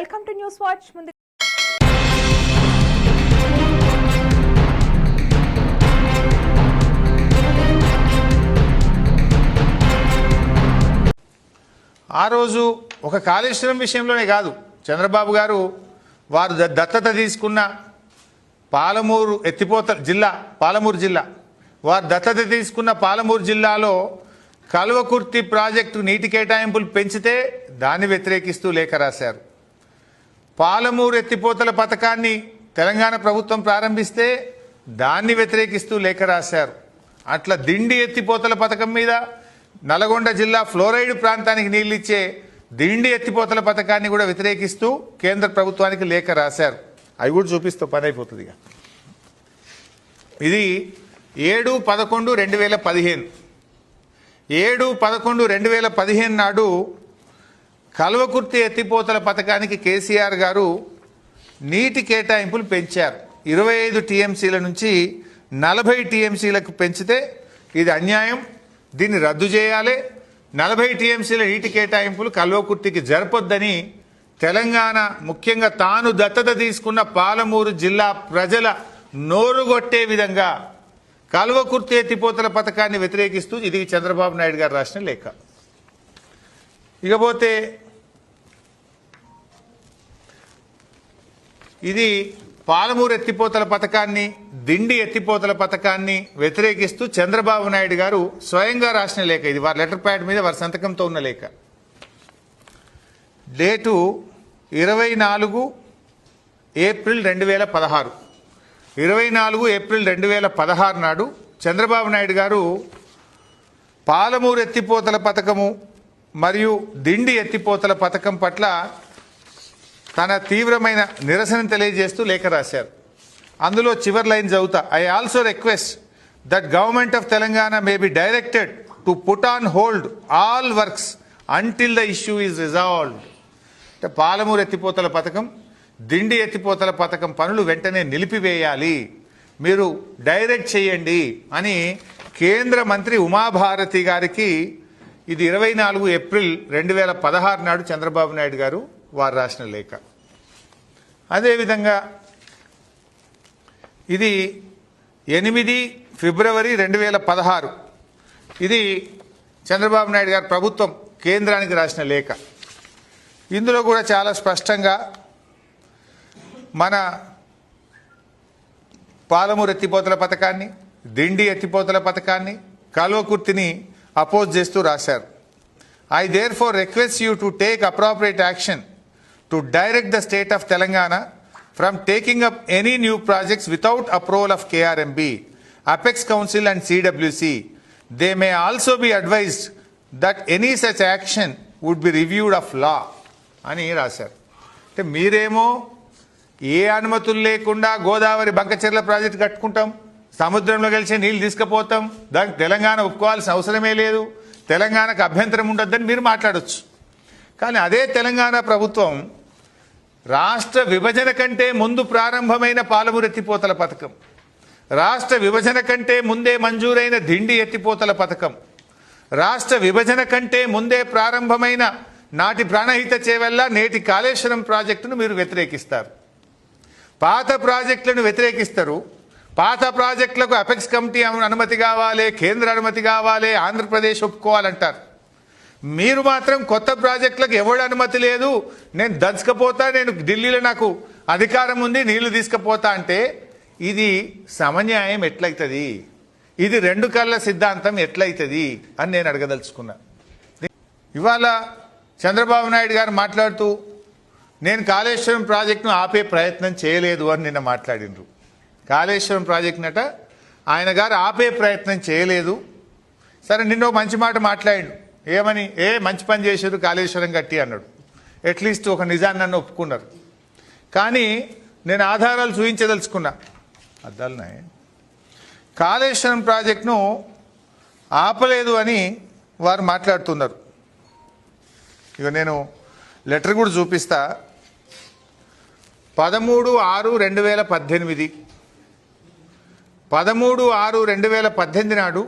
Welcome to news watch. ముందు ఆ రోజు ఒక కాళేశ్వరం విషయంలోనే కాదు. చంద్రబాబు గారు వారు దత్తత తీసుకున్న పాలమూరు ఎత్తిపోత జిల్లా పాలమూరు జిల్లా. వారు దత్తత తీసుకున్న పాలమూరు జిల్లాలో కల్వకుర్తి ప్రాజెక్టు నీటి కేటాయింపులు పెంచితే దాన్ని వ్యతిరేకిస్తూ లేఖ రాశారు. పాలమూరు ఎత్తిపోతల పథకాన్ని తెలంగాణ ప్రభుత్వం ప్రారంభిస్తే దాన్ని వ్యతిరేకిస్తూ లేఖ రాశారు. అట్లా దిండి ఎత్తిపోతల పథకం మీద నల్గొండ జిల్లా ఫ్లోరైడ్ ప్రాంతానికి నీళ్ళిచ్చే దిండి ఎత్తిపోతల పథకాన్ని కూడా వ్యతిరేకిస్తూ కేంద్ర ప్రభుత్వానికి లేఖ రాశారు. అవి కూడా చూపిస్తూ పని అయిపోతుంది ఇక. ఇది ఏడు పదకొండు రెండు వేల పదిహేను. ఏడు పదకొండు రెండు వేల పదిహేను నాడు కల్వకుర్తి ఎత్తిపోతల పథకానికి కేసీఆర్ గారు నీటి కేటాయింపులు పెంచారు. ఇరవై ఐదు టీఎంసీల నుంచి నలభై టీఎంసీలకు పెంచితే ఇది అన్యాయం. దీన్ని రద్దు చేయాలి. నలభై టీఎంసీల నీటి కేటాయింపులు కల్వకుర్తికి జరపొద్దని తెలంగాణ ముఖ్యంగా తాను దత్తత తీసుకున్న పాలమూరు జిల్లా ప్రజల నోరుగొట్టే విధంగా కల్వకుర్తి ఎత్తిపోతల పథకాన్ని వ్యతిరేకిస్తూ ఇది చంద్రబాబు నాయుడు గారు రాసిన లేఖ. ఇకపోతే ఇది పాలమూరు ఎత్తిపోతల పథకాన్ని దిండి ఎత్తిపోతల పథకాన్ని వ్యతిరేకిస్తూ చంద్రబాబు నాయుడు గారు స్వయంగా రాసిన లేఖ ఇది. వారి లెటర్ ప్యాడ్ మీద వారి సంతకంతో ఉన్న లేఖ. డేటు ఇరవై నాలుగు ఏప్రిల్ రెండు వేల పదహారు. ఇరవై నాలుగు ఏప్రిల్ రెండు వేల పదహారు నాడు చంద్రబాబు నాయుడు గారు పాలమూరు ఎత్తిపోతల పథకము మరియు దిండి ఎత్తిపోతల పథకం పట్ల తన తీవ్రమైన నిరసన తెలియజేస్తూ లేఖ రాశారు. అందులో చివరి లైన్ చదువుతా I also request that government of Telangana may be directed to put on hold all works until the issue is resolved అంటే పాలమూరు ఎత్తిపోతల పథకం దిండి ఎత్తిపోతల పథకం పనులు వెంటనే నిలిపివేయాలి. మీరు డైరెక్ట్ చేయండి అని కేంద్ర మంత్రి ఉమాభారతి గారికి ఇది ఇరవై నాలుగు ఏప్రిల్ రెండు వేల పదహారు నాడు చంద్రబాబు నాయుడు గారు వారు రాసిన లేఖ. అదేవిధంగా ఇది ఎనిమిది ఫిబ్రవరి రెండు వేల పదహారు. ఇది చంద్రబాబు నాయుడు గారు ప్రభుత్వం కేంద్రానికి రాసిన లేఖ. ఇందులో కూడా చాలా స్పష్టంగా మన పాలమూరు ఎత్తిపోతల పథకాన్ని దిండి ఎత్తిపోతల పథకాన్ని కల్వకుర్తిని అపోజ్ చేస్తూ రాశారు. I therefore request you to take appropriate action to direct the state of Telangana from taking up any new projects without approval of KRMB apex council and CWC they may also be advised that any such action would be reviewed of law అని రాశారు. అంటే మీరేమో ఏ అనుమతులు లేకుండా Godavari Bankacherla project కట్టుకుంటాం? సముద్రంలో కలిసి నీళ్ళు తీసుకుపోతాం. దానికి తెలంగాణ ఒప్పుకోవాల్సిన అవసరమే లేదు. తెలంగాణకు అభ్యంతరం ఉండొద్దని మీరు మాట్లాడొచ్చు. కానీ అదే తెలంగాణ ప్రభుత్వం రాష్ట్ర విభజన కంటే ముందు ప్రారంభమైన పాలమూరు ఎత్తిపోతల పథకం రాష్ట్ర విభజన కంటే ముందే మంజూరైన దిండి ఎత్తిపోతల పథకం రాష్ట్ర విభజన కంటే ముందే ప్రారంభమైన నాటి ప్రాణహిత చేవెల్ల నేటి కాళేశ్వరం ప్రాజెక్టును మీరు వ్యతిరేకిస్తారు. పాత ప్రాజెక్టులను వ్యతిరేకిస్తారు. పాత ప్రాజెక్టులకు అపెక్స్ కమిటీ అనుమతి కావాలి కేంద్ర అనుమతి కావాలి ఆంధ్రప్రదేశ్ ఒప్పుకోవాలంటారు. మీరు మాత్రం కొత్త ప్రాజెక్టులకు ఎవడు అనుమతి లేదు నేను దంచకపోతా నేను ఢిల్లీలో నాకు అధికారం ఉంది నీళ్ళు తీసుకుపోతా అంటే ఇది సమన్యాయం ఎట్లయితుంది? ఇది రెండు కళ్ళ సిద్ధాంతం ఎట్లయితుంది? అని నేను అడగదలుచుకున్నా. ఇవాళ చంద్రబాబు నాయుడు గారు మాట్లాడుతూ నేను కాళేశ్వరం ప్రాజెక్టును ఆపే ప్రయత్నం చేయలేదు అని నిన్న మాట్లాడినరు కాళేశ్వరం ప్రాజెక్ట్ నట ఆయన గారు ఆపే ప్రయత్నం చేయలేదు. సరే నిన్న మంచి మాట మాట్లాడు ఏమని? ఏ మంచి పని చేశారు కాళేశ్వరం కట్టి అన్నాడు. అట్లీస్ట్ ఒక నిజాన్ని నన్ను ఒప్పుకున్నారు. కానీ నేను ఆధారాలు చూపించదలుచుకున్నా అద్దాలున్నాయి కాళేశ్వరం ప్రాజెక్టును ఆపలేదు అని వారు మాట్లాడుతున్నారు. ఇక నేను లెటర్ కూడా చూపిస్తా. పదమూడు ఆరు రెండు వేల పద్దెనిమిది పదమూడు ఆరు రెండు వేల పద్దెనిమిది నాడు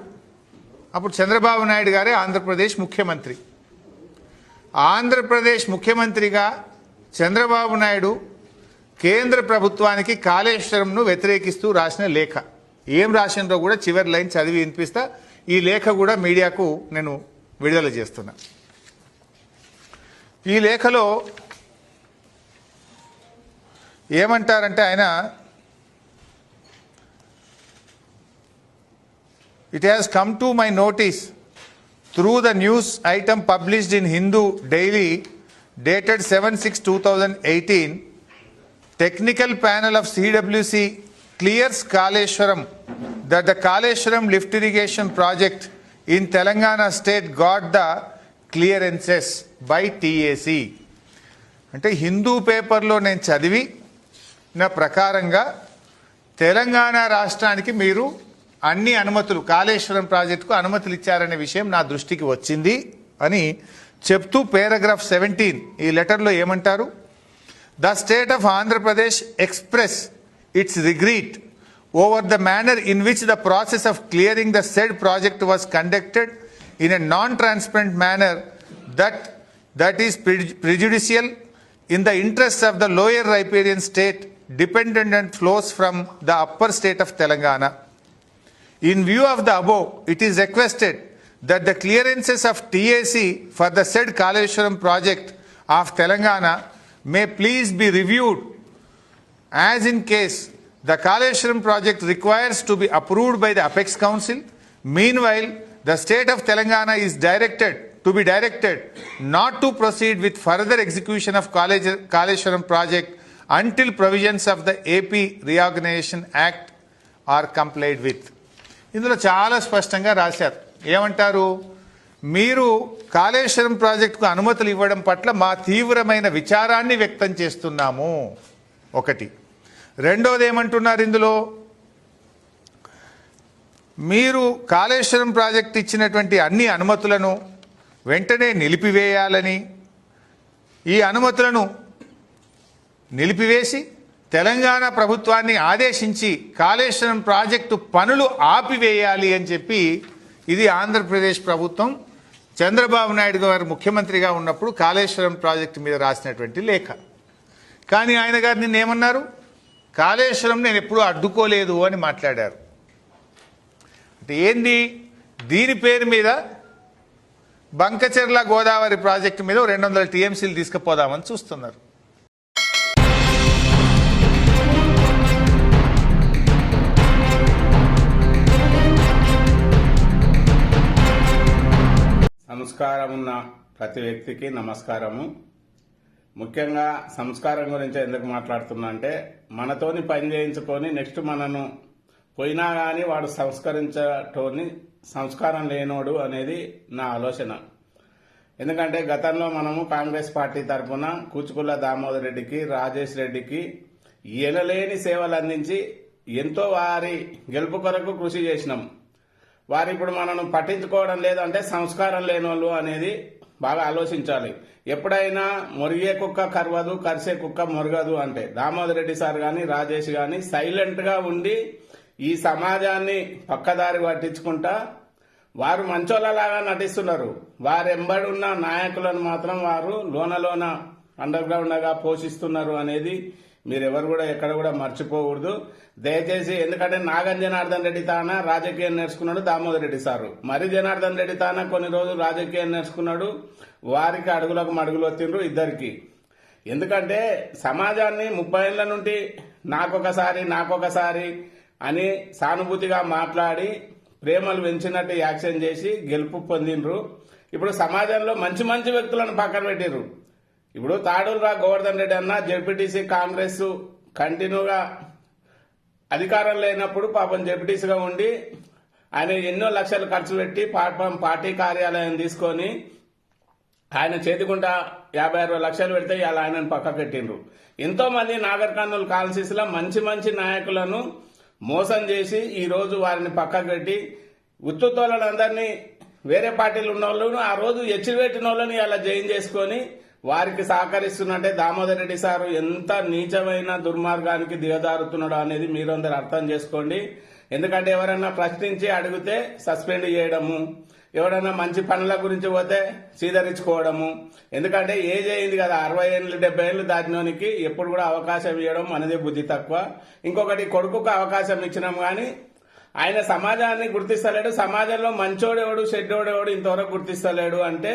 అప్పుడు చంద్రబాబు నాయుడు గారే ఆంధ్రప్రదేశ్ ముఖ్యమంత్రి. ఆంధ్రప్రదేశ్ ముఖ్యమంత్రిగా చంద్రబాబు నాయుడు కేంద్ర ప్రభుత్వానికి కాళేశ్వరంను వ్యతిరేకిస్తూ రాసిన లేఖ. ఏం రాసిందో కూడా చివరి లైన్ చదివి వినిపిస్తా. ఈ లేఖ కూడా మీడియాకు నేను విడుదల చేస్తున్నా. ఈ లేఖలో ఏమంటారంటే ఆయన it has come to my notice through the news item published in Hindu daily dated seven six two thousand eighteen technical panel of CWC clears Kaleshwaram the the Kaleshwaram lift irrigation project in Telangana state got the clearances by TAC అంటే హిందూ పేపర్లో నేను చదివి నా ప్రకారంగా తెలంగాణ రాష్ట్రానికి మీరు అన్ని అనుమతులు కాళేశ్వరం ప్రాజెక్టుకు అనుమతులు ఇచ్చారనే విషయం నా దృష్టికి వచ్చింది అని చెప్తూ పేరాగ్రాఫ్ సెవెంటీన్ ఈ లెటర్లో ఏమంటారు? The state of Andhra Pradesh express its regret over the manner in which the process of clearing the said project was conducted in a non transparent manner that that is prejudicial in the interest of the lower riparian state dependent and flows from the upper state of Telangana. In view of the above, it is requested that the clearances of TAC for the said Kaleshwaram project of Telangana may please be reviewed as in case the Kaleshwaram project requires to be approved by the Apex Council. Meanwhile, the state of Telangana is directed to be directed not to proceed with further execution of Kaleshwaram project until provisions of the AP Reorganization Act are complied with. ఇందులో చాలా స్పష్టంగా రాశారు. ఏమంటారు? మీరు కాళేశ్వరం ప్రాజెక్టుకు అనుమతులు ఇవ్వడం పట్ల మా తీవ్రమైన విచారాన్ని వ్యక్తం చేస్తున్నాము. ఒకటి. రెండోది ఏమంటున్నారు ఇందులో? మీరు కాళేశ్వరం ప్రాజెక్ట్ ఇచ్చినటువంటి అన్ని అనుమతులను వెంటనే నిలిపివేయాలని ఈ అనుమతులను నిలిపివేసి తెలంగాణ ప్రభుత్వాన్ని ఆదేశించి కాళేశ్వరం ప్రాజెక్టు పనులు ఆపివేయాలి అని చెప్పి ఇది ఆంధ్రప్రదేశ్ ప్రభుత్వం. చంద్రబాబు నాయుడు గారు ముఖ్యమంత్రిగా ఉన్నప్పుడు కాళేశ్వరం ప్రాజెక్టు మీద రాసినటువంటి లేఖ. కానీ ఆయన గారు నిన్నేమన్నారు కాళేశ్వరం నేను ఎప్పుడూ అడ్డుకోలేదు అని మాట్లాడారు. అంటే ఏంది? దీని పేరు మీద బంకచెర్ల గోదావరి ప్రాజెక్టు మీద రెండు వందల టీఎంసీలు తీసుకుపోదామని చూస్తున్నారు. సంస్కారం ఉన్న ప్రతి వ్యక్తికి నమస్కారము. ముఖ్యంగా సంస్కారం గురించి ఎందుకు మాట్లాడుతున్నా అంటే మనతోని పని చేయించుకొని నెక్స్ట్ మనను పోయినా కానీ వాడు సంస్కరించటోని సంస్కారం లేనోడు అనేది నా ఆలోచన. ఎందుకంటే గతంలో మనము కాంగ్రెస్ పార్టీ తరఫున కూచుకుల్ల దామోదర్ రెడ్డికి రాజేష్ రెడ్డికి ఎనలేని సేవలు అందించి ఎంతో వారి గెలుపు కొరకు కృషి చేసినాం. వారు ఇప్పుడు మనను పట్టించుకోవడం లేదంటే సంస్కారం లేనోళ్ళు అనేది బాగా ఆలోచించాలి. ఎప్పుడైనా మురిగే కుక్క కరవదు కరిసే కుక్క మురగదు అంటే. దామోదర్ రెడ్డి సార్ కానీ రాజేష్ కానీ సైలెంట్గా ఉండి ఈ సమాజాన్ని పక్కదారి పట్టించుకుంటా వారు మంచోళ్ళలాగా నటిస్తున్నారు. వారు ఉన్న నాయకులను మాత్రం వారు లోన లోన అండర్ పోషిస్తున్నారు అనేది మీరెవరు కూడా ఎక్కడ కూడా మర్చిపోకూడదు. దయచేసి ఎందుకంటే నాగం జనార్దన్ రెడ్డి తాన రాజకీయం నేర్చుకున్నాడు దామోదర్ రెడ్డి సారు. మరి జనార్దన్ రెడ్డి తాన కొన్ని రోజులు రాజకీయం నేర్చుకున్నాడు. వారికి అడుగులకు మడుగులు వచ్చిండ్రు ఇద్దరికి. ఎందుకంటే సమాజాన్ని ముప్పై ఏళ్ళ నుండి నాకొకసారి నాకొకసారి అని సానుభూతిగా మాట్లాడి ప్రేమలు పెంచినట్టు యాక్షన్ చేసి గెలుపు పొందిండ్రు. ఇప్పుడు సమాజంలో మంచి మంచి వ్యక్తులను పక్కన పెట్టిర్రు. ఇప్పుడు తాడూరురా గోవర్ధన్ రెడ్డి అన్న జెడ్పీటీసీ కాంగ్రెస్ కంటిన్యూగా అధికారం లేనప్పుడు పాపం జెడ్పీటీసీగా ఉండి ఆయన ఎన్నో లక్షలు ఖర్చు పెట్టి పాపం పార్టీ కార్యాలయం తీసుకొని ఆయన చేతికుంట యాభై అరవై లక్షలు పెడితే ఇలా ఆయనను పక్క పెట్టిండ్రు. ఎంతోమంది నాగర్ కర్నూలు మంచి మంచి నాయకులను మోసం చేసి ఈరోజు వారిని పక్కకు పెట్టి ఉత్తుతోళ్ళందరినీ వేరే పార్టీలు ఉన్న వాళ్ళను ఆ రోజు ఎచ్చిపెట్టిన వాళ్ళని ఇలా జైన్ చేసుకొని వారికి సహకరిస్తున్నట్టే దామోదర్ రెడ్డి సారు ఎంత నీచమైన దుర్మార్గానికి దిగదారుతున్నాడు అనేది మీరందరూ అర్థం చేసుకోండి. ఎందుకంటే ఎవరైనా ప్రశ్నించి అడిగితే సస్పెండ్ చేయడము ఎవరైనా మంచి పనుల గురించి పోతే సీదరించుకోవడము ఎందుకంటే ఏజ్ అయింది కదా అరవై ఏళ్ళు డెబ్బై ఏళ్ళు దాటినోనికి ఎప్పుడు కూడా అవకాశం ఇవ్వడం మనదే బుద్ధి తక్కువ. ఇంకొకటి కొడుకుకు అవకాశం ఇచ్చినాం కానీ ఆయన సమాజాన్ని గుర్తిస్తలేడు సమాజంలో మంచోడెవడు షెడ్డోడెవడు ఇంతవరకు గుర్తిస్తలేడు అంటే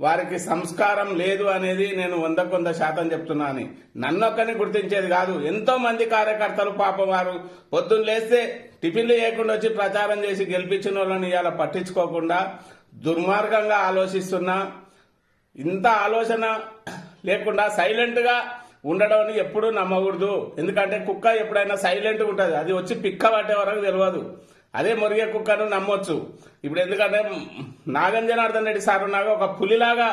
వారికి సంస్కారం లేదు అనేది నేను వందకు వంద శాతం చెప్తున్నాను. నన్నొక్కని గుర్తించేది కాదు. ఎంతో మంది కార్యకర్తలు పాపం వారు పొద్దున్న లేస్తే టిఫిన్లు లేకుండా వచ్చి ప్రచారం చేసి గెలిపించిన వాళ్ళని ఇవాళ పట్టించుకోకుండా దుర్మార్గంగా ఆలోచిస్తున్నా. ఇంత ఆలోచన లేకుండా సైలెంట్గా ఉండడం ఎప్పుడూ నమ్మకూడదు. ఎందుకంటే కుక్క ఎప్పుడైనా సైలెంట్ ఉంటుంది. అది వచ్చి పిక్క పట్టే వరకు తెలియదు అదే మురిగే కుక్కను నమ్మొచ్చు. ఇప్పుడు ఎందుకంటే నాగం జనార్దన్ రెడ్డి సార్ ఉన్నాగా ఒక పులిలాగా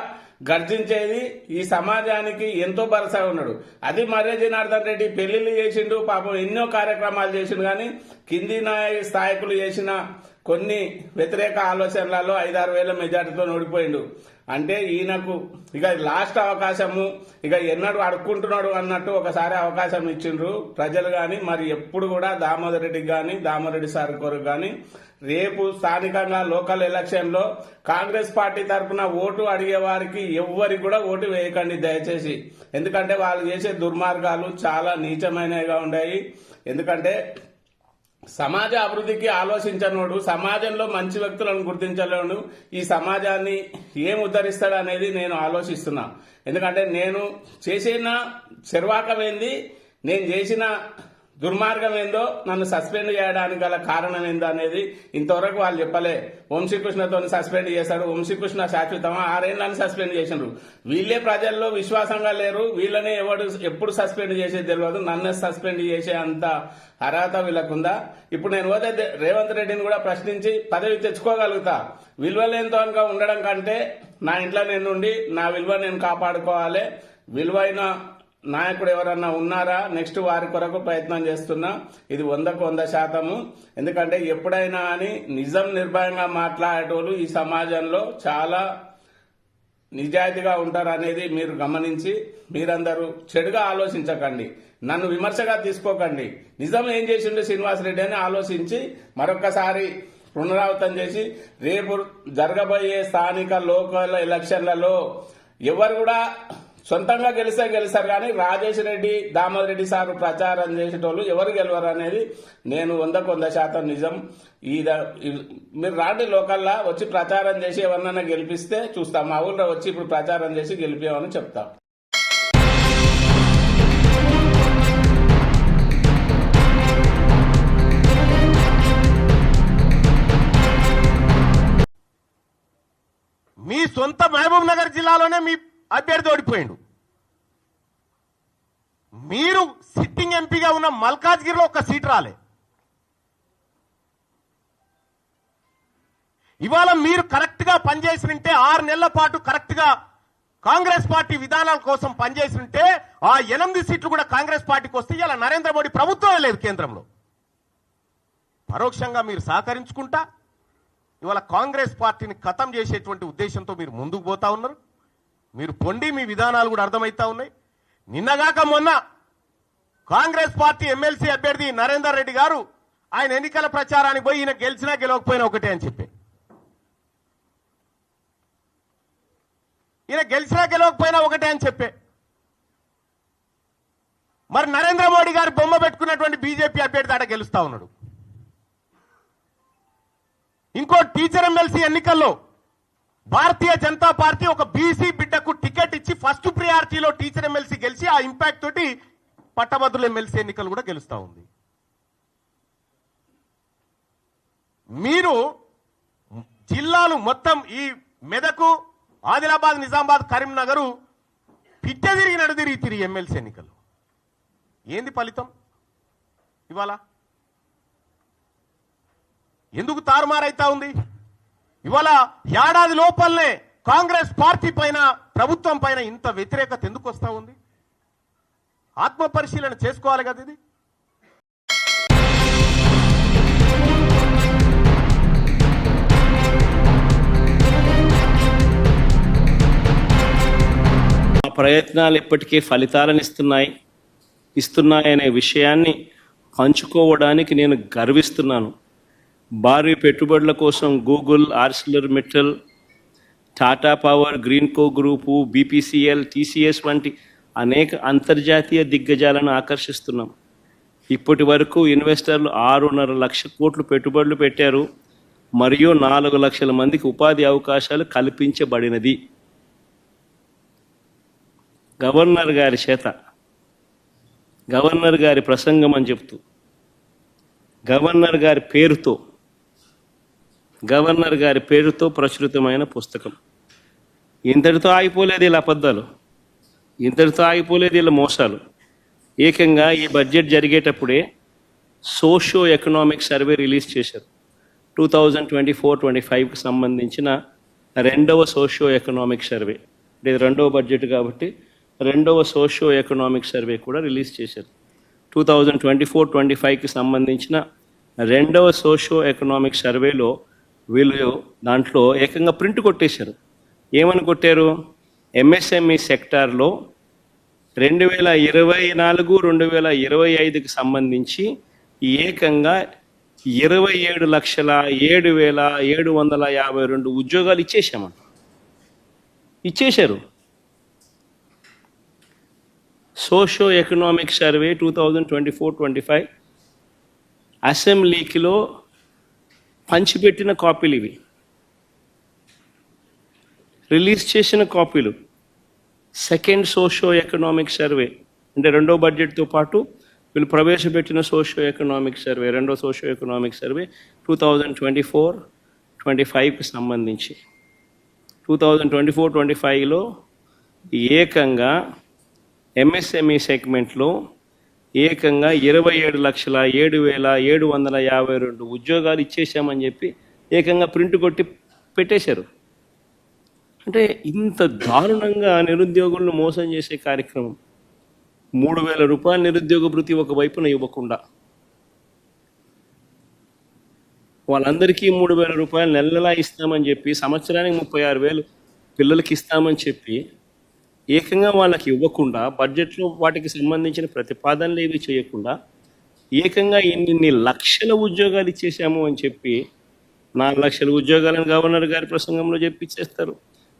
గర్జించేది ఈ సమాజానికి ఎంతో భరోసా ఉన్నాడు. అది మర్య జనార్దన్ రెడ్డి పెళ్ళిళ్ళు చేసిండు పాపం ఎన్నో కార్యక్రమాలు చేసిండు కానీ కింది నాయ స్థాయికులు చేసిన కొన్ని వ్యతిరేక ఆలోచనలలో ఐదారు వేల మెజార్టీతో ఓడిపోయిండు. అంటే ఈయనకు ఇక లాస్ట్ అవకాశము ఇక ఎన్నడు అడుక్కుంటున్నాడు అన్నట్టు ఒకసారి అవకాశం ఇచ్చిండ్రు ప్రజలు కానీ మరి ఎప్పుడు కూడా దామోదర్ రెడ్డికి కానీ దామోదరెడ్డి సార్ కొరకు కానీ రేపు స్థానికంగా లోకల్ ఎలక్షన్లో కాంగ్రెస్ పార్టీ తరఫున ఓటు అడిగే వారికి ఎవ్వరికి కూడా ఓటు వేయకండి దయచేసి. ఎందుకంటే వాళ్ళు చేసే దుర్మార్గాలు చాలా నీచమైనవిగా ఉన్నాయి ఎందుకంటే సమాజ అభివృద్ధికి ఆలోచించనోడు సమాజంలో మంచి వ్యక్తులను గుర్తించలేడు. ఈ సమాజాన్ని ఏం ఉద్ధరిస్తాడు అనేది నేను ఆలోచిస్తున్నా. ఎందుకంటే నేను చేసిన శర్వాకమైంది నేను చేసిన దుర్మార్గం ఏందో నన్ను సస్పెండ్ చేయడానికి గల కారణం ఏందో అనేది ఇంతవరకు వాళ్ళు చెప్పలే. వంశీకృష్ణతో సస్పెండ్ చేశాడు వంశీకృష్ణ శాశ్వతమా? ఆరేళ్ళని సస్పెండ్ చేసినారు. వీళ్ళే ప్రజల్లో విశ్వాసంగా లేరు వీళ్ళనే ఎవడు ఎప్పుడు సస్పెండ్ చేసేది తెలియదు నన్ను సస్పెండ్ చేసే అంత అర్హత వీళ్ళకుందా? ఇప్పుడు నేను పోతే రేవంత్ రెడ్డిని కూడా ప్రశ్నించి పదవి తెచ్చుకోగలుగుతా. విలువలేనితోనుగా ఉండడం కంటే నా ఇంట్లో నేను ఉండి నా విలువ నేను కాపాడుకోవాలి. విలువైన నాయకుడు ఎవరన్నా ఉన్నారా? నెక్స్ట్ వారి కొరకు ప్రయత్నం చేస్తున్నా. ఇది వందకు వంద శాతము. ఎందుకంటే ఎప్పుడైనా అని నిజం నిర్భయంగా మాట్లాడేటోళ్ళు ఈ సమాజంలో చాలా నిజాయితీగా ఉంటారు అనేది మీరు గమనించి మీరందరూ చెడుగా ఆలోచించకండి. నన్ను విమర్శగా తీసుకోకండి. నిజం ఏం చేసిండు శ్రీనివాసరెడ్డి అని ఆలోచించి మరొకసారి పునరావృతం చేసి రేపు జరగబోయే స్థానిక లోకల్ ఎలక్షన్లలో ఎవరు కూడా సొంతంగా గెలిస్తే గెలిస్తారు కానీ రాజేష్ రెడ్డి దామోదర్ రెడ్డి సార్ ప్రచారం చేసేటోళ్ళు ఎవరు గెలవరు అనేది నేను వందకు వంద శాతం నిజం. ఇది ఈ- మీరు రాండి లోకల్లా వచ్చి ప్రచారం చేసి ఎవరినైనా గెలిపిస్తే చూస్తాం. మా ఊళ్ళో వచ్చి ఇప్పుడు ప్రచారం చేసి గెలిపామని చెప్తాం. మీ సొంత మహబూబ్ నగర్ జిల్లాలోనే మీ అభ్యర్థి ఓడిపోయిండు. మీరు సిట్టింగ్ ఎంపీగా ఉన్న మల్కాజ్గిరిలో ఒక సీట్ రాలే. ఇవాళ మీరు కరెక్ట్గా పనిచేసి ఉంటే ఆరు నెలల పాటు కరెక్ట్గా కాంగ్రెస్ పార్టీ విధానాల కోసం పనిచేసి ఉంటే ఆ ఎనిమిది సీట్లు కూడా కాంగ్రెస్ పార్టీకి వస్తే ఇలా నరేంద్ర మోడీ ప్రభుత్వమే లేదు కేంద్రంలో. పరోక్షంగా మీరు సహకరించుకుంటా ఇవాళ కాంగ్రెస్ పార్టీని ఖతం చేసేటువంటి ఉద్దేశంతో మీరు ముందుకు పోతా ఉన్నారు. మీరు పొండి మీ విధానాలు కూడా అర్థమవుతా ఉన్నాయి. నిన్నగాక మొన్న కాంగ్రెస్ పార్టీ ఎమ్మెల్సీ అభ్యర్థి నరేందర్ రెడ్డి గారు ఆయన ఎన్నికల ప్రచారానికి పోయి ఈయన గెలిచినా గెలవకపోయినా ఒకటే అని చెప్పి ఈయన గెలిచినా గెలవకపోయినా ఒకటే అని చెప్పే మరి నరేంద్ర మోడీ గారు బొమ్మ పెట్టుకున్నటువంటి బీజేపీ అభ్యర్థి ఆడ గెలుస్తా ఉన్నాడు. ఇంకో టీచర్ ఎమ్మెల్సీ ఎన్నికల్లో భారతీయ జనతా పార్టీ ఒక బీసీ బిడ్డకు టికెట్ ఇచ్చి ఫస్ట్ ప్రియారిటీలో టీచర్ ఎమ్మెల్సీ గెలిచి ఆ ఇంపాక్ట్ తోటి పట్టభద్రుల ఎమ్మెల్సీ ఎన్నికలు కూడా గెలుస్తా ఉంది. మీరు జిల్లాలు మొత్తం ఈ మెదకు ఆదిలాబాద్ నిజామాబాద్ కరీంనగర్ పిట్ట తిరిగి నడుదిరిగి తిరిగి ఎమ్మెల్సీ ఎన్నికలు. ఏంది ఫలితం? ఇవాళ? ఎందుకు తారుమారైతా ఉంది? ఇవాళ ఏడాది లోపలనే కాంగ్రెస్ పార్టీ పైన ప్రభుత్వం పైన ఇంత వ్యతిరేకత ఎందుకు వస్తా ఉంది? ఆత్మ పరిశీలన చేసుకోవాలి కదా ఇది? మా ప్రయత్నాలు ఇప్పటికీ ఫలితాలను ఇస్తున్నాయి ఇస్తున్నాయనే విషయాన్ని పంచుకోవడానికి నేను గర్విస్తున్నాను. భారీ పెట్టుబడుల కోసం Google Arcelor Mittal Tata power Greenko group BPCL TCS వంటి అనేక అంతర్జాతీయ దిగ్గజాలను ఆకర్షిస్తున్నాం. ఇప్పటి వరకు ఇన్వెస్టర్లు ఆరున్నర లక్ష కోట్లు పెట్టుబడులు పెట్టారు. మరియు నాలుగు లక్షల మందికి ఉపాధి అవకాశాలు కల్పించబడినది. గవర్నర్ గారి చేత గవర్నర్ గారి ప్రసంగం అని చెప్తూ గవర్నర్ గారి పేరుతో గవర్నర్ గారి పేరుతో ప్రచురితమైన పుస్తకం. ఇంతటితో ఆగిపోలేదు ఇలా అబద్ధాలు. ఇంతటితో ఆగిపోలేదు ఇలా మోసాలు. ఏకంగా ఈ బడ్జెట్ జరిగేటప్పుడే సోషో ఎకనామిక్ సర్వే రిలీజ్ చేశారు. Two thousand twenty four twenty ఫైవ్కి సంబంధించిన రెండవ సోషో ఎకనామిక్ సర్వే. అంటే ఇది రెండవ బడ్జెట్ కాబట్టి రెండవ సోషో ఎకనామిక్ సర్వే కూడా రిలీజ్ చేశారు. Two thousand twenty four twenty ఫైవ్కి సంబంధించిన రెండవ సోషో ఎకనామిక్ సర్వేలో వీళ్ళు దాంట్లో ఏకంగా ప్రింట్ కొట్టేశారు. ఏమని కొట్టారు? ఎంఎస్ఎంఈ సెక్టార్లో రెండు వేల ఇరవై నాలుగు రెండు వేల ఇరవై ఐదుకి సంబంధించి ఏకంగా ఇరవై ఏడు లక్షల ఏడు వేల ఏడు వందల యాభై రెండు ఉద్యోగాలు ఇచ్చేసామంట ఇచ్చేశారు. Socio economic survey two thousand twenty four twenty five అసెంబ్లీకిలో పంచిపెట్టిన కాపీలు ఇవి. రిలీజ్ చేసిన కాపీలు. Second socio economic survey. అంటే రెండో బడ్జెట్తో పాటు వీళ్ళు ప్రవేశపెట్టిన సోషో ఎకనామిక్ సర్వే రెండో socio economic survey two thousand twenty four twenty ఫైవ్కి సంబంధించి. Two thousand twenty four twenty ఫైవ్లో ఏకంగా ఎంఎస్ఎంఈ సెగ్మెంట్లో ఏకంగా ఇరవై ఏడు లక్షల ఏడు వేల ఏడు వందల యాభై రెండు ఉద్యోగాలు ఇచ్చేసామని చెప్పి ఏకంగా ప్రింట్ కొట్టి పెట్టేశారు. అంటే ఇంత దారుణంగా నిరుద్యోగులను మోసం చేసే కార్యక్రమం. మూడు వేల రూపాయల నిరుద్యోగ భృతి ఒక వైపున ఇవ్వకుండా. వాళ్ళందరికీ మూడు వేల రూపాయలు నెల నెలా ఇస్తామని చెప్పి సంవత్సరానికి ముప్పై ఆరు వేలు పిల్లలకి ఇస్తామని చెప్పి ఏకంగా వాళ్ళకి ఇవ్వకుండా బడ్జెట్లో వాటికి సంబంధించిన ప్రతిపాదనలు ఏవి చేయకుండా ఏకంగా ఎన్ని లక్షల ఉద్యోగాలు ఇచ్చేసాము అని చెప్పి నాలుగు లక్షల ఉద్యోగాలను గవర్నర్ గారి ప్రసంగంలో చెప్పి ఇచ్చేస్తారు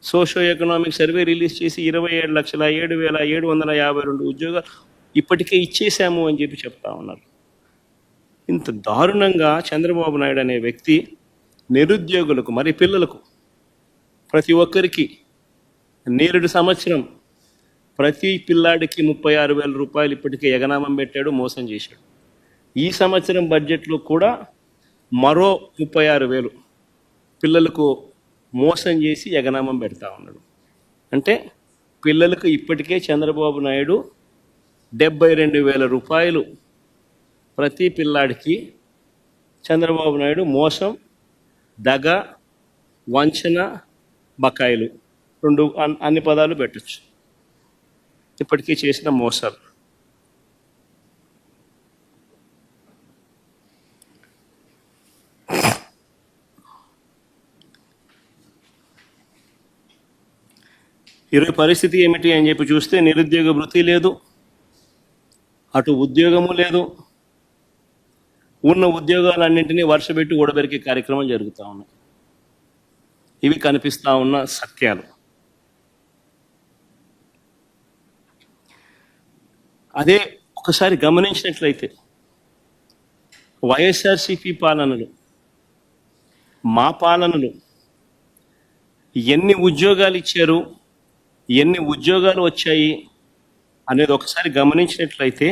సోషో ఎకనామిక్ సర్వే రిలీజ్ చేసి ఇరవై ఏడు లక్షల ఏడు వేల ఏడు వందల యాభై రెండు ఉద్యోగాలు ఇప్పటికే ఇచ్చేసాము అని చెప్పి చెప్తా ఉన్నారు. ఇంత దారుణంగా చంద్రబాబు నాయుడు అనే వ్యక్తి నిరుద్యోగులకు మరి పిల్లలకు ప్రతి ఒక్కరికి నేరుడు సంవత్సరం. ప్రతి పిల్లాడికి ముప్పై ఆరు వేల రూపాయలు ఇప్పటికే ఎగనామం పెట్టాడు మోసం చేశాడు. ఈ సంవత్సరం బడ్జెట్లో కూడా మరో ముప్పై ఆరు వేలు పిల్లలకు మోసం చేసి ఎగనామం పెడతా ఉన్నాడు. అంటే పిల్లలకు ఇప్పటికే చంద్రబాబు నాయుడు డెబ్బై రెండు వేల రూపాయలు ప్రతి పిల్లాడికి చంద్రబాబు నాయుడు మోసం దగ వంచన బకాయిలు. రెండు అన్- అన్ని పదాలు పెట్టచ్చు. ఇప్పటికీ చేసిన మోసాలు ఈరోజు పరిస్థితి ఏమిటి అని చెప్పి చూస్తే నిరుద్యోగ వృత్తి లేదు అటు ఉద్యోగము లేదు ఉన్న ఉద్యోగాలన్నింటినీ వర్షపెట్టి ఓడబెరికే కార్యక్రమం జరుగుతూ ఉన్నాయి. ఇవి కనిపిస్తా ఉన్న సత్యాలు. అదే ఒకసారి గమనించినట్లయితే వైఎస్ఆర్సిపి పాలనలు మా పాలనలు ఎన్ని ఉద్యోగాలు ఇచ్చారు ఎన్ని ఉద్యోగాలు వచ్చాయి అనేది ఒకసారి గమనించినట్లయితే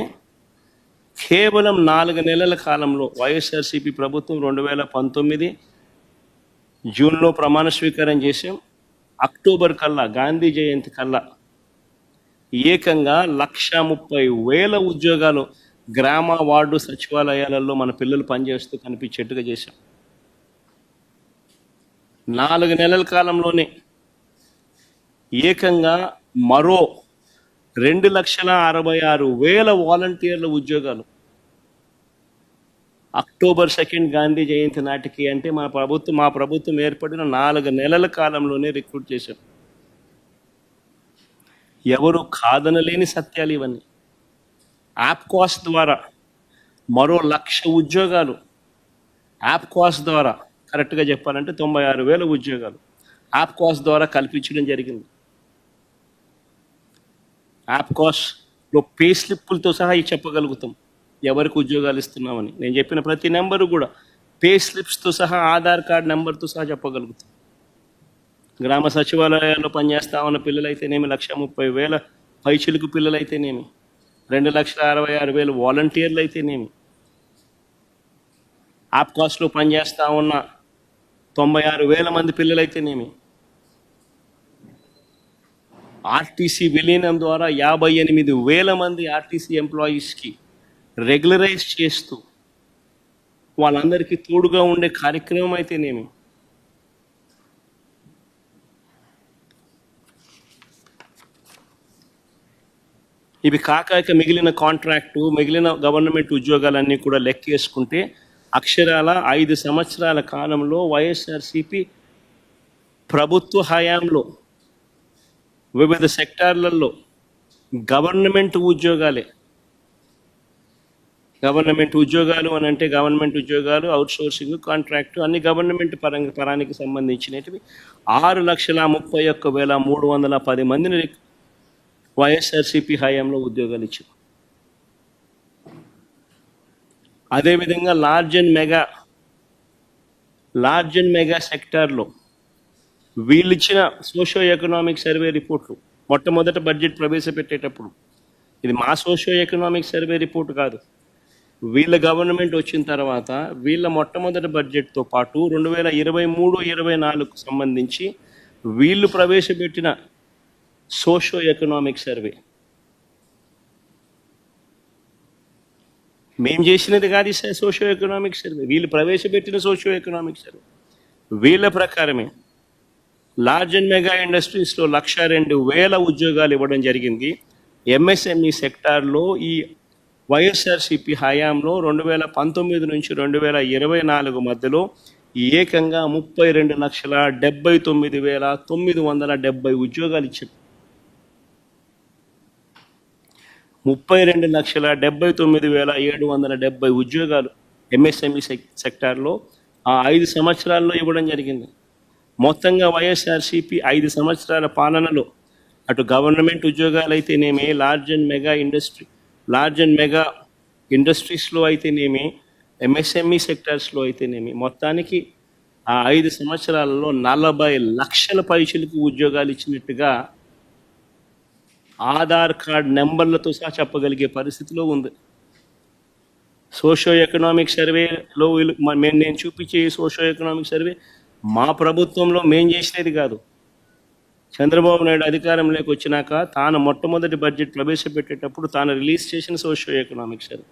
కేవలం నాలుగు నెలల కాలంలో వైఎస్ఆర్సీపీ ప్రభుత్వం రెండు వేల పంతొమ్మిది జూన్లో ప్రమాణ స్వీకారం చేసాం అక్టోబర్ కల్లా గాంధీ జయంతి కల్లా ఏకంగా లక్ష ముప్పై వేల ఉద్యోగాలు గ్రామ వార్డు సచివాలయాలలో మన పిల్లలు పనిచేస్తూ కనిపించేట్టుగా చేశాం. నాలుగు నెలల కాలంలోనే ఏకంగా మరో రెండు లక్షల అరవై ఆరు వేల వాలంటీర్ల ఉద్యోగాలు. అక్టోబర్ సెకండ్ గాంధీ జయంతి నాటికి అంటే మా ప్రభుత్వం మా ప్రభుత్వం ఏర్పడిన నాలుగు నెలల కాలంలోనే రిక్రూట్ చేశాం. ఎవరు కాదనలేని సత్యాలు ఇవన్నీ. యాప్ కాస్ట్ ద్వారా మరో లక్ష ఉద్యోగాలు. యాప్ కాస్ ద్వారా కరెక్ట్గా చెప్పాలంటే తొంభై ఆరు వేల ఉద్యోగాలు. యాప్ కాస్ట్ ద్వారా కల్పించడం జరిగింది. యాప్ కాస్ట్లో పే స్లిప్పులతో సహా చెప్పగలుగుతాం. ఎవరికి ఉద్యోగాలు ఇస్తున్నామని. నేను చెప్పిన ప్రతి నెంబరు కూడా పే స్లిప్స్తో సహా ఆధార్ కార్డ్ నెంబర్తో సహా చెప్పగలుగుతాం. గ్రామ సచివాలయాల్లో పనిచేస్తా ఉన్న పిల్లలైతేనేమి లక్ష ముప్పై వేల పైచిలుకు పిల్లలైతేనేమి? రెండు లక్షల అరవై ఆరు వేలు వాలంటీర్లు అయితేనేమి ఆప్కాస్ట్లో కాస్ట్లో ఉన్న తొంభై ఆరు వేల మంది పిల్లలైతేనేమి? ఆర్టీసీ విలీనం ద్వారా యాభై ఎనిమిది వేల మంది ఆర్టీసీ ఎంప్లాయీస్కి రెగ్యులరైజ్ చేస్తూ వాళ్ళందరికీ తోడుగా ఉండే కార్యక్రమం అయితేనేమి? ఇవి కాక ఇక మిగిలిన కాంట్రాక్టు మిగిలిన గవర్నమెంట్ ఉద్యోగాలన్నీ కూడా లెక్కేసుకుంటే అక్షరాల ఐదు సంవత్సరాల కాలంలో వైఎస్ఆర్సిపి ప్రభుత్వ హయాంలో వివిధ సెక్టార్లలో గవర్నమెంట్ ఉద్యోగాలే. గవర్నమెంట్ ఉద్యోగాలు అని అంటే గవర్నమెంట్ ఉద్యోగాలు అవుట్సోర్సింగ్ కాంట్రాక్టు కాంట్రాక్ట్ అన్ని గవర్నమెంట్ పరంగా పరానికి సంబంధించినవి. ఆరు లక్షల ముప్పై ఒక్క వేల మూడు వందల పది మందిని వైఎస్ఆర్సిపి హయాంలో ఉద్యోగాలు ఇచ్చారు అదేవిధంగా large and mega large and mega సెక్టార్లో వీళ్ళు ఇచ్చిన సోషో ఎకనామిక్ సర్వే రిపోర్ట్లు మొట్టమొదట బడ్జెట్ ప్రవేశపెట్టేటప్పుడు. ఇది మా సోషో ఎకనామిక్ సర్వే రిపోర్ట్ కాదు. వీళ్ళ గవర్నమెంట్ వచ్చిన తర్వాత వీళ్ళ మొట్టమొదటి బడ్జెట్తో పాటు రెండు వేల ఇరవై మూడు ఇరవై నాలుగుకు సంబంధించి వీళ్ళు ప్రవేశపెట్టిన సోషో ఎకనామిక్ సర్వే. మేం చేసినది కాదు సోషో ఎకనామిక్ సర్వే. వీళ్ళు ప్రవేశపెట్టిన సోషో ఎకనామిక్ సర్వే. వీళ్ళ ప్రకారమే లార్జ్ అండ్ మెగా ఇండస్ట్రీస్లో లక్ష రెండు వేల ఉద్యోగాలు ఇవ్వడం జరిగింది. ఎంఎస్ఎంఈ సెక్టార్లో ఈ వైఎస్ఆర్సిపి హయాంలో రెండు వేల పంతొమ్మిది నుంచి రెండు వేల ఇరవై నాలుగు మధ్యలో ఏకంగా ముప్పై రెండు లక్షల డెబ్బై తొమ్మిది వేల తొమ్మిది వందల డెబ్బై ఉద్యోగాలు ఇచ్చారు ముప్పై రెండు లక్షల డెబ్బై తొమ్మిది వేల ఏడు వందల డెబ్బై ఉద్యోగాలు ఎంఎస్ఎంఈ సెక్టార్లో ఆ ఐదు సంవత్సరాల్లో ఇవ్వడం జరిగింది. మొత్తంగా వైఎస్ఆర్సిపి ఐదు సంవత్సరాల పాలనలో అటు గవర్నమెంట్ ఉద్యోగాలు అయితేనేమి large and mega industry large and mega ఇండస్ట్రీస్లో అయితేనేమి ఎంఎస్ఎంఈ సెక్టార్స్లో అయితేనేమి మొత్తానికి ఆ ఐదు సంవత్సరాలలో నలభై లక్షల పైసలకు ఉద్యోగాలు ఇచ్చినట్టుగా ఆధార్ కార్డ్ నెంబర్లతో సహా చెప్పగలిగే పరిస్థితిలో ఉంది. సోషో ఎకనామిక్ సర్వేలో మేము నేను చూపించే సోషో ఎకనామిక్ సర్వే మా ప్రభుత్వంలో మేం చేసినది కాదు. చంద్రబాబు నాయుడు అధికారంలోకి వచ్చినాక తాను మొట్టమొదటి బడ్జెట్ ప్రవేశపెట్టేటప్పుడు తాను రిలీజ్ చేసిన సోషో ఎకనామిక్ సర్వే.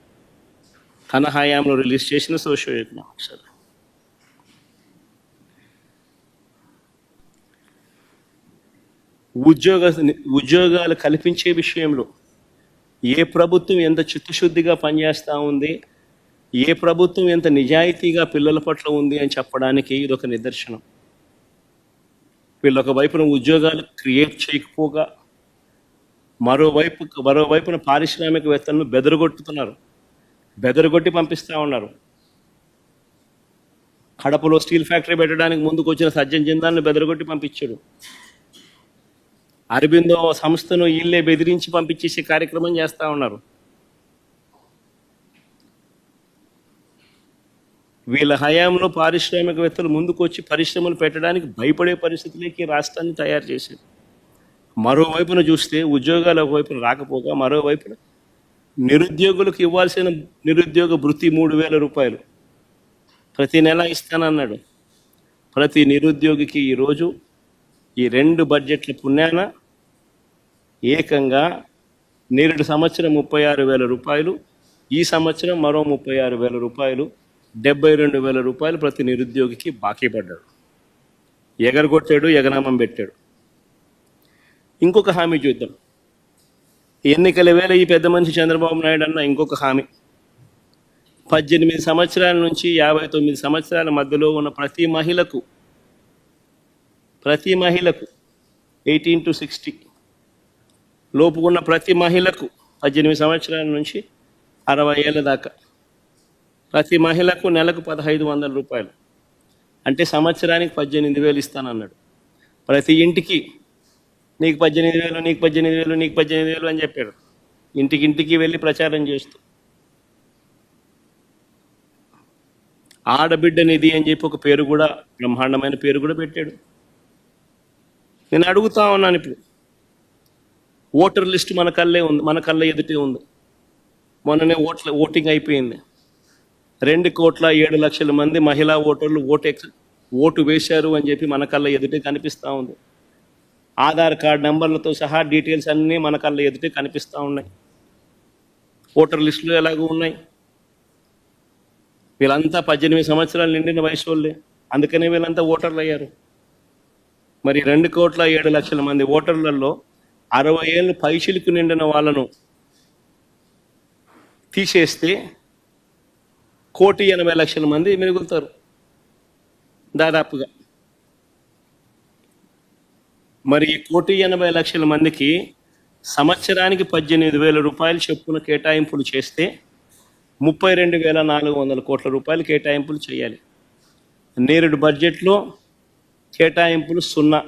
తన హయాంలో రిలీజ్ చేసిన సోషో ఎకనామిక్ సర్వే. ఉద్యోగ ఉద్యోగాలు కల్పించే విషయంలో ఏ ప్రభుత్వం ఎంత చిత్తశుద్ధిగా పనిచేస్తూ ఉంది ఏ ప్రభుత్వం ఎంత నిజాయితీగా పిల్లల పట్ల ఉంది అని చెప్పడానికి ఇది ఒక నిదర్శనం. వీళ్ళు వైపున ఉద్యోగాలు క్రియేట్ చేయకపోగా మరోవైపు మరోవైపున పారిశ్రామికవేత్తలను బెదరగొట్టుతున్నారు. బెదరగొట్టి పంపిస్తూ ఉన్నారు. కడపలో స్టీల్ ఫ్యాక్టరీ పెట్టడానికి ముందుకు వచ్చిన సజ్జన్ జిందాల్ని బెదరగొట్టి పంపించాడు. అరబిందో సంస్థను వీళ్ళే బెదిరించి పంపించేసే కార్యక్రమం చేస్తూ ఉన్నారు. వీళ్ళ హయాంలో పారిశ్రామికవేత్తలు ముందుకు వచ్చి పరిశ్రమలు పెట్టడానికి భయపడే పరిస్థితులకి రాష్ట్రాన్ని తయారు చేశారు. మరోవైపున చూస్తే ఉద్యోగాలు ఒకవైపున రాకపోగా మరోవైపున నిరుద్యోగులకు ఇవ్వాల్సిన నిరుద్యోగ భృతి మూడు వేల రూపాయలు. ప్రతి నెల ఇస్తానన్నాడు. ప్రతి నిరుద్యోగికి ఈరోజు ఈ రెండు బడ్జెట్ల పుణ్యాన ఏకంగా నేరుడు సంవత్సరం ముప్పై ఆరు వేల రూపాయలు ఈ సంవత్సరం మరో ముప్పై ఆరు వేల రూపాయలు డెబ్బై రెండు వేల రూపాయలు ప్రతి నిరుద్యోగికి బాకీ పడ్డాడు. ఎగరగొట్టాడు ఎగనామం పెట్టాడు. ఇంకొక హామీ చూద్దాం. ఎన్నికల వేళ ఈ పెద్ద మనిషి చంద్రబాబు నాయుడు అన్న ఇంకొక హామీ. పద్దెనిమిది సంవత్సరాల నుంచి యాభై తొమ్మిది సంవత్సరాల మధ్యలో ఉన్న ప్రతి మహిళకు ప్రతి మహిళకు ఎయిటీన్ టు సిక్స్టీ లోపు ఉన్న ప్రతి మహిళకు పద్దెనిమిది సంవత్సరాల నుంచి అరవై ఏళ్ళ దాకా. ప్రతి మహిళకు నెలకు పదహైదు వందల రూపాయలు. అంటే సంవత్సరానికి పద్దెనిమిది వేలు ఇస్తానన్నాడు. ప్రతి ఇంటికి నీకు పద్దెనిమిది వేలు నీకు పద్దెనిమిది వేలు నీకు పద్దెనిమిది వేలు అని చెప్పాడు. ఇంటికి ఇంటికి వెళ్ళి ప్రచారం చేస్తూ. ఆడబిడ్డ నిధి అని చెప్పి ఒక పేరు కూడా బ్రహ్మాండమైన పేరు కూడా పెట్టాడు. నేను అడుగుతా ఉన్నాను ఇప్పుడు. ఓటర్ లిస్ట్ మన కళ్ళే ఉంది మన కళ్ళ ఎదుటే ఉంది. మొన్ననే ఓట్ల ఓటింగ్ అయిపోయింది. రెండు కోట్ల ఏడు లక్షల మంది మహిళా ఓటర్లు ఓటు ఎక్స్ ఓటు వేశారు అని చెప్పి మన కళ్ళ ఎదుటే కనిపిస్తూ ఉంది. ఆధార్ కార్డు నెంబర్లతో సహా డీటెయిల్స్ అన్నీ మన కళ్ళ ఎదుటే కనిపిస్తూ ఉన్నాయి. ఓటర్ లిస్టులు ఎలాగూ ఉన్నాయి? వీళ్ళంతా పద్దెనిమిది సంవత్సరాలు నిండిన వయసు వాళ్ళే అందుకనే వీళ్ళంతా ఓటర్లు అయ్యారు మరి రెండు కోట్ల ఏడు లక్షల మంది ఓటర్లలో అరవై ఏళ్ళు పైచిలకు నిండిన వాళ్ళను తీసేస్తే కోటి ఎనభై లక్షల మంది మిగులుతారు దాదాపుగా. మరి ఈ కోటి ఎనభై లక్షల మందికి సంవత్సరానికి పద్దెనిమిది వేల రూపాయలు చొప్పున కేటాయింపులు చేస్తే ముప్పై రెండు వేల నాలుగు వందల కోట్ల రూపాయలు కేటాయింపులు చేయాలి. నేరుడు బడ్జెట్లో కేటాయింపులు సున్నా.